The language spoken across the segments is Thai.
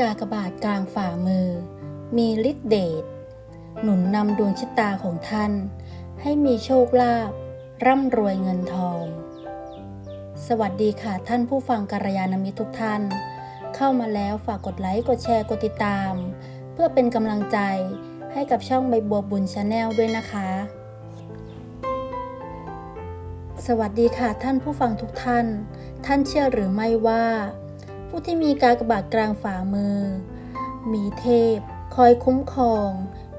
กากบาทกลางฝ่ามือ มีฤทธิเดชหนุนนำดวงชะตาของท่าน ให้มีโชคลาภร่ำรวยเงินทอง สวัสดีค่ะท่านผู้ฟังกัลยาณมิตรทุกท่าน เข้ามาแล้วฝากกดไลค์กดแชร์กดติดตาม เพื่อเป็นกำลังใจให้กับช่องใบบัวบุญชาแนลด้วยนะคะ สวัสดีค่ะท่านผู้ฟังทุกท่าน ท่านเชื่อหรือไม่ว่า ผู้ที่มีกากบาทกลางฝ่ามือ มีเทพ คอยคุ้มครอง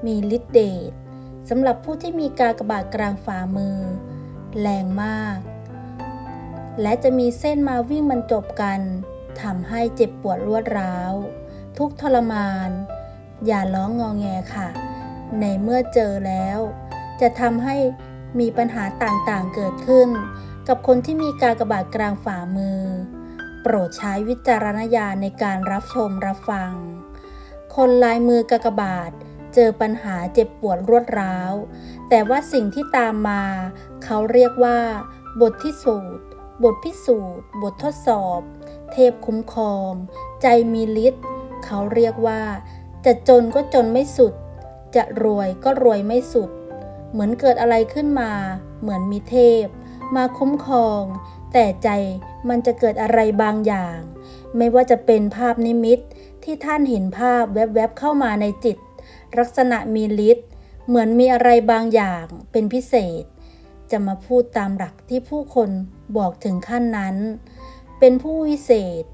มีฤทธิเดชสำหรับผู้ที่มีกากบาทกลางฝ่ามือ แรงมาก และจะมีเส้นมาวิ่งบรรจบกันทำให้เจ็บปวดรวดร้าว ทุกทรมาน อย่าร้องงอแงค่ะ ในเมื่อเจอแล้ว จะทำให้มีปัญหาต่างๆเกิดขึ้น กับคนที่มีกากบาทกลางฝ่ามือ โปรดใช้วิจารณญาณในการรับชมรับฟัง คนลายมือกากบาทเจอปัญหาเจ็บปวดรวดร้าว แต่ว่าสิ่งที่ตามมา เขาเรียกว่า บทที่สูตร บทพิสูจน์ บททดสอบ เทพคุ้มครอง ใจมีฤทธิ์เขาเรียกว่า จะจนก็จนไม่สุด จะรวยก็รวยไม่สุด เหมือนเกิดอะไรขึ้นมา เหมือนมีเทพ มาคุ้มครอง แต่ใจมันจะเกิดอะไรบางอย่าง ไม่ว่าจะเป็นภาพนิมิตที่ท่านเห็นภาพแวบๆเข้ามาในจิต ลักษณะมีฤทธิ์เหมือนมีอะไรบางอย่างเป็นพิเศษ จะมาพูดตามหลักที่ผู้คนบอกถึงขั้นนั้น เป็นผู้วิเศษ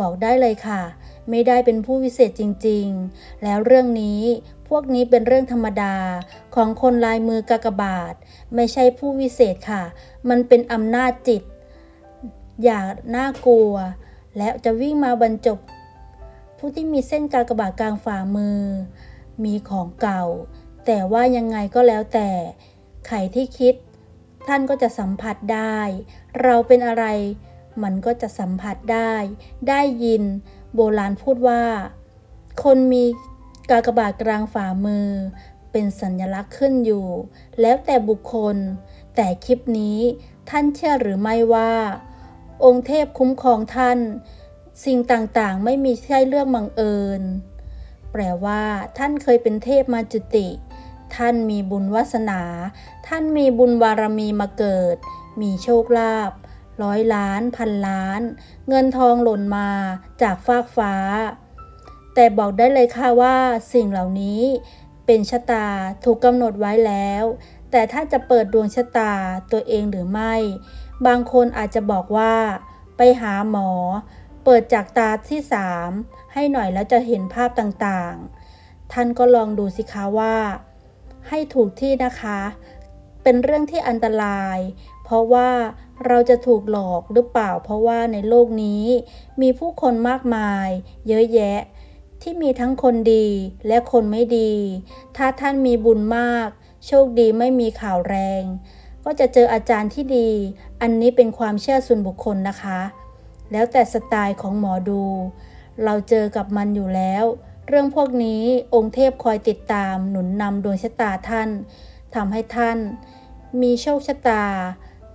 บอกได้เลยค่ะ ไม่ได้เป็นผู้วิเศษจริงๆ แล้วเรื่องนี้พวกนี้เป็นเรื่องธรรมดาของคนลายมือกากบาท ไม่ใช่ผู้วิเศษค่ะ มันเป็นอำนาจจิต อย่าน่ากลัว และจะวิ่งมาบรรจบ ผู้ที่มีเส้นกากบาทกลางฝ่ามือ มีของเก่า แต่ว่ายังไงก็แล้วแต่ ไขที่คิด ท่านก็จะสัมผัสได้ เราเป็นอะไร มันก็จะสัมผัสได้ ได้ยิน โบราณพูดว่า คนมีกากบาทกลางฝ่ามือ เป็นสัญลักษณ์ขึ้นอยู่ แล้วแต่บุคคล แต่คลิปนี้ท่านเชื่อหรือไม่ว่า องค์เทพคุ้มครองท่าน สิ่งต่างๆ ไม่มีใช่เรื่องบังเอิญ แปลว่า ท่านเคยเป็นเทพมาจุติ ท่านมีบุญวาสนา ท่านมีบุญบารมีมาเกิด มีโชคลาภร้อยล้านพันล้าน เงินทองหล่นมาจากฟากฟ้า แต่บอกได้เลยค่ะว่าสิ่งเหล่านี้เป็นชะตาถูกกำหนดไว้แล้ว แต่ถ้าจะเปิดดวงชะตาตัวเองหรือไม่ บางคนอาจจะบอกว่า ไปหาหมอ เปิดจากตาที่สามให้หน่อยแล้วจะเห็นภาพต่างๆ ท่านก็ลองดูสิคะว่า ให้ถูกที่นะคะ เป็นเรื่องที่อันตราย เพราะว่าเราจะถูกหลอกหรือเปล่า เพราะว่าในโลกนี้ มีผู้คนมากมาย เยอะแยะ ที่มีทั้งคนดีและคนไม่ดี ถ้าท่านมีบุญมาก โชคดีไม่มีข่าวแรง ก็จะเจออาจารย์ที่ดี อันนี้เป็นความเชื่อส่วนบุคคลนะคะ แล้วแต่สไตล์ของหมอดู เราเจอกับมันอยู่แล้ว เรื่องพวกนี้องค์เทพคอยติดตามหนุนนำดวงชะตาท่านทำให้ท่าน มีโชคชะตา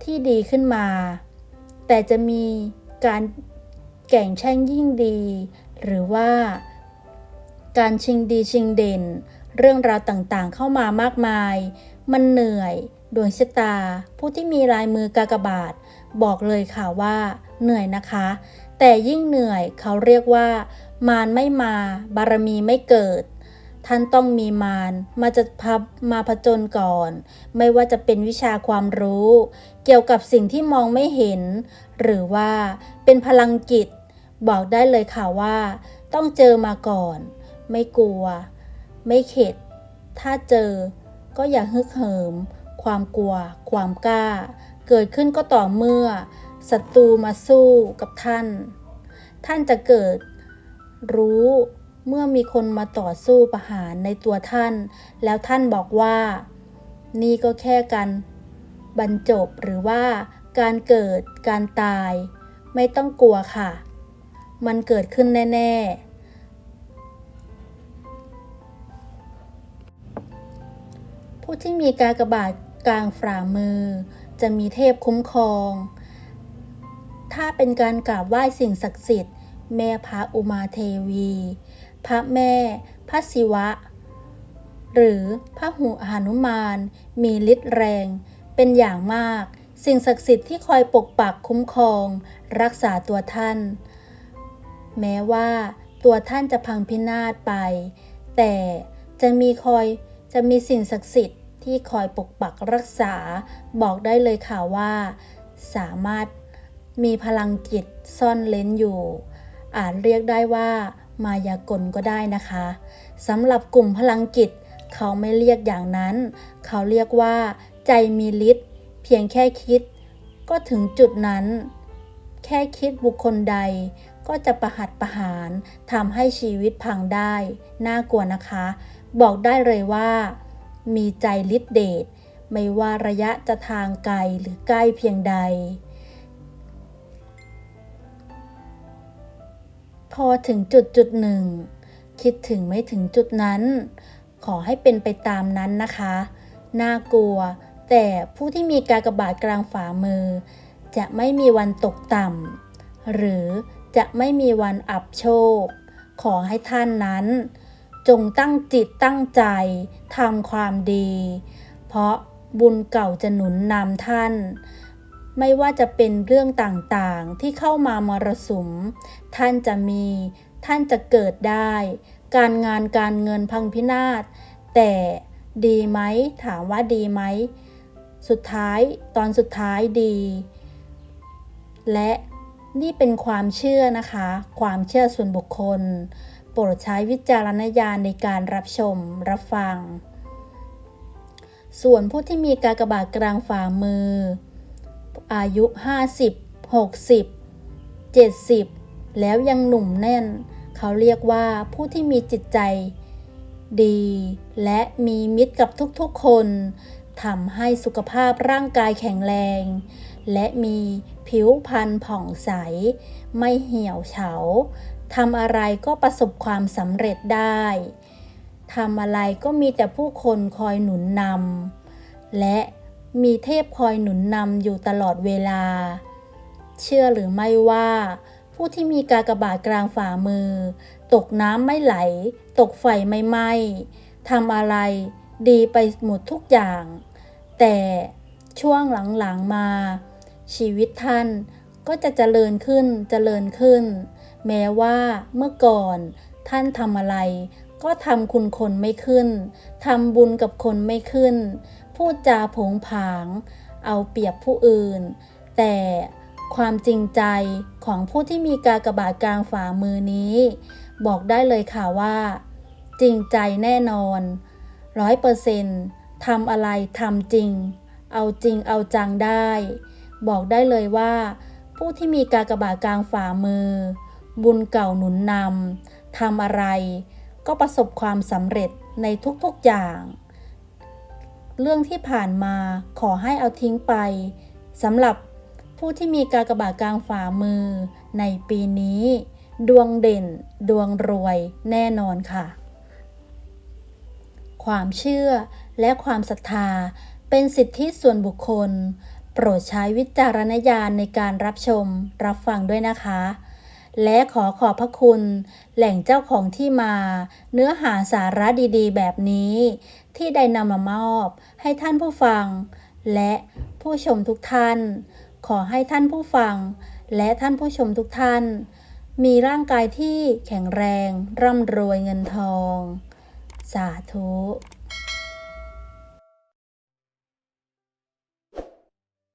ที่ดีขึ้นมา แต่จะมีการแก่งแช่งยิ่งดี หรือว่า การชิงดีชิงเด่น เรื่องราวต่างๆเข้ามามากมาย มันเหนื่อย ดวงชะตา ผู้ที่มีลายมือกากบาท บอกเลยค่ะว่า เหนื่อยนะคะ แต่ยิ่งเหนื่อยเขาเรียกว่า มารไม่มา บารมีไม่เกิด ท่านต้องมีมารมาจะพับมาผจญก่อน ไม่ว่าจะเป็นวิชาความรู้ เกี่ยวกับสิ่งที่มองไม่เห็น หรือว่าเป็นพลังจิต บอกได้เลยค่ะว่า ต้องเจอมาก่อน ไม่กลัว ไม่เข็ด ถ้าเจอก็อย่าฮึกเหิม ความกลัว ความกล้า เกิดขึ้นก็ต่อเมื่อศัตรูมาสู้กับท่าน ท่านจะเกิดรู้เมื่อมีคนมาต่อสู้ประหารในตัวท่าน แล้วท่านบอกว่า นี่ก็แค่การบรรจบหรือว่าการเกิดการตาย ไม่ต้องกลัวค่ะ มันเกิดขึ้นแน่ ๆ ผู้ที่มีกากบาท กลางฝ่ามือ จะมีเทพคุ้มครอง ถ้าเป็นการกราบไหว้สิ่งศักดิ์สิทธิ์ แม่พระอุมาเทวี พระแม่ พระศิวะ หรือพระหูหานุมาน มีฤทธิ์แรง เป็นอย่างมาก สิ่งศักดิ์สิทธิ์ที่คอยปกปักคุ้มครอง รักษาตัวท่าน แม้ว่าตัวท่านจะพังพินาศไป แต่จะมีคอยจะมีสิ่งศักดิ์สิทธิ์ ที่คอยปกปักรักษา บอกได้เลยค่ะว่า สามารถมีพลังจิตซ่อนเล้นอยู่ อาจเรียกได้ว่ามายากลก็ได้นะคะสำหรับกลุ่มพลังจิต เขาไม่เรียกอย่างนั้น เขาเรียกว่า ใจมีฤทธิ์เพียงแค่คิด ก็ถึงจุดนั้น แค่คิดบุคคลใด ก็จะประหัตประหารทำให้ชีวิตพังได้ น่ากลัวนะคะ บอกได้เลยว่า มีใจฤทธิเดชไม่ว่าระยะจะทางไกลหรือใกล้เพียงใด พอถึงจุดจุดหนึ่ง คิดถึงไม่ถึงจุดนั้น ขอให้เป็นไปตามนั้นนะคะ น่ากลัว แต่ผู้ที่มีกากบาทกลางฝ่ามือ จะไม่มีวันตกต่ำหรือจะไม่มีวันอับโชค ขอให้ท่านนั้น จงตั้งจิตตั้งใจทำความดี เพราะบุญเก่าจะหนุนนำท่าน ไม่ว่าจะเป็นเรื่องต่างๆที่เข้ามามรสุม ท่านจะมี ท่านจะเกิดได้ การงานการเงินพังพินาศ แต่ดีไหม ถามว่าดีไหม สุดท้ายตอนสุดท้ายดี และนี่เป็นความเชื่อนะคะ ความเชื่อส่วนบุคคล ปรดใช้วิจารณญาณในการรับชมรับฟัง ส่วนผู้ที่มีกากบาทกลางฝ่ามือ อายุ 50 60 70 แล้วยังหนุ่มแน่น เขาเรียกว่าผู้ที่มีจิตใจดี และมีมิตรกับทุกๆคนทำให้สุขภาพร่างกายแข็งแรง และมีผิวพรรณผ่องใส ไม่เหี่ยวเฉา ทำอะไรก็ประสบความสำเร็จได้ทำอะไรก็มีแต่ผู้คนคอยหนุนนำและมีเทพคอยหนุนนำอยู่ตลอดเวลา เชื่อหรือไม่ว่า ผู้ที่มีกากบาทกลางฝ่ามือ ตกน้ำไม่ไหล ตกไฟไม่ไหม้ทำอะไรดีไปหมดทุกอย่าง แต่ช่วงหลังๆมา ชีวิตท่านก็จะเจริญขึ้นเจริญขึ้น แม้ว่าเมื่อก่อนท่านทำอะไร ก็ทำคุณคนไม่ขึ้นทำบุญกับคนไม่ขึ้น พูดจาผงผาง เอาเปรียบผู้อื่น แต่ความจริงใจของผู้ที่มีกากบาทกลางฝ่ามือนี้ บอกได้เลยค่ะว่า จริงใจแน่นอนร้อยเปอร์เซ็นต์ทำอะไรทำจริง เอาจริงเอาจังได้ บอกได้เลยว่า ผู้ที่มีกากบาทกลางฝ่ามือ บุญเก่าหนุนนำทำอะไร ก็ประสบความสำเร็จในทุกๆอย่าง เรื่องที่ผ่านมาขอให้เอาทิ้งไปสำหรับผู้ที่มีกากบาทกลางฝ่ามือ ในปีนี้ ดวงเด่น ดวงรวยแน่นอนค่ะ ความเชื่อและความศรัทธาเป็นสิทธิส่วนบุคคล โปรดใช้วิจารณญาณในการรับชมรับฟังด้วยนะคะ และขอขอบพระคุณ แหล่งเจ้าของที่มา เนื้อหาสาระดีๆ แบบนี้ ที่ได้นำมามอบให้ท่านผู้ฟัง และผู้ชมทุกท่าน ขอให้ท่านผู้ฟัง และท่านผู้ชมทุกท่าน มีร่างกายที่แข็งแรง ร่ำรวยเงินทอง สาธุ